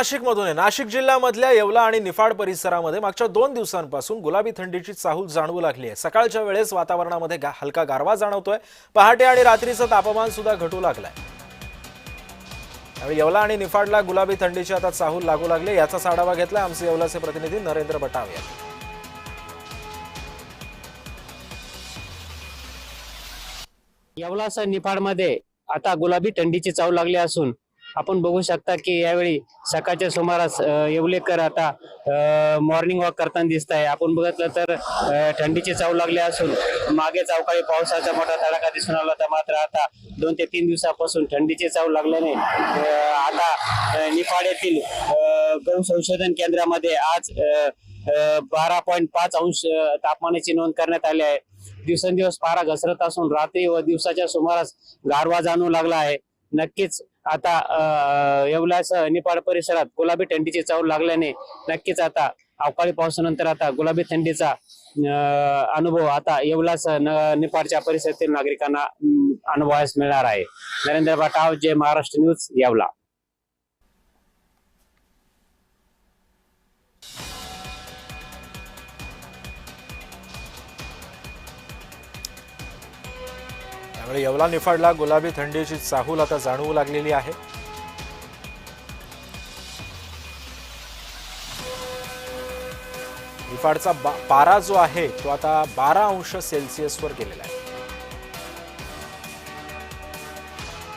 नाशिकमधून आहे. नाशिक जिल्ह्यामधल्या येवला आणि निफाड परिसरामध्ये मागच्या दोन दिवसांपासून गुलाबी थंडीची चाहूल जाणवू लागली आहे. सकाळच्या वेळेस वातावरणामध्ये गा- हलका गारवा जाणवतोय. पहाटे आणि रात्रीचं तापमान सुद्धा घटू लागलंय. त्यामुळे येवला आणि निफाडला गुलाबी थंडीची आता चाहूल लागू लागली. याचाच आढावा घेतला आमचे येवलाचे प्रतिनिधी नरेंद्र बटाव यांनी. येवलासह निफाडमध्ये आता गुलाबी थंडीची चाव लागली असून आपण बघू शकता की यावेळी सकाळच्या सुमारास येवलेकर आता मॉर्निंग वॉक करताना दिसत आहे आपण बघितलं तर थंडीची चाव लागली असून मागे चावकाळी पावसाचा मोठा तडाखा दिसून आला होता. मात्र आता दोन ते तीन दिवसापासून थंडीची चाव लागल्याने आता निफाड येथील गहू संशोधन केंद्रामध्ये आज बारा पॉईंट पाच अंश तापमानाची नोंद करण्यात आली आहे. दिवसेंदिवस पारा घसरत असून रात्री व दिवसाच्या सुमारास गारवा जाणू लागला आहे. नक्कीच आता अं, निपाड परिसरात गुलाबी थंडीची चाव लागल्याने नक्कीच आता अवकाळी पावसानंतर आता गुलाबी थंडीचा अं, अनुभव आता येवलास निपाडच्या परिसरातील नागरिकांना अनुभवास मिळणार आहे. नरेंद्र बाटाव जे महाराष्ट्र न्यूज येवला. त्यामुळे येवला निफाडला गुलाबी थंडीची चाहूल आता जाणवू लागलेली आहे. निफाडचा बा- पारा जो आहे तो आता बारा अंश सेल्सिअसवर गेलेला आहे.